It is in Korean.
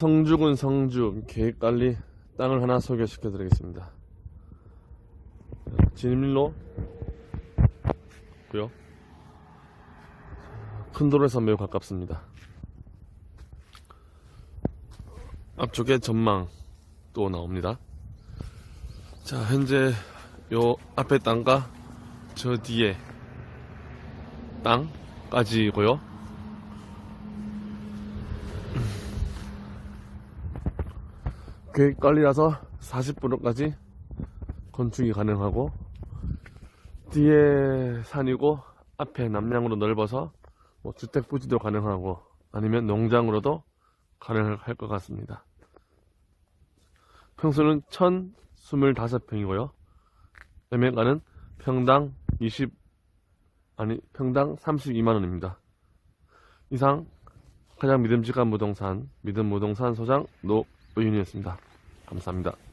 성주군 성주 계획관리 땅을 하나 소개시켜 드리겠습니다. 진입로 고요. 큰 도로에서 매우 가깝습니다. 앞쪽에 전망도 나옵니다. 자, 현재 요 앞에 땅과 저 뒤에 땅까지고요. 계획 관리라서 40%까지 건축이 가능하고 뒤에 산이고 앞에 남량으로 넓어서 뭐 주택 부지도 가능하고 아니면 농장으로도 가능할 것 같습니다. 평수는 1025평이고요. 매매가는 평당 20 아니 평당 32만 원입니다. 이상 가장 믿음직한 부동산 믿음 부동산 소장 노의윤이었습니다. 감사합니다.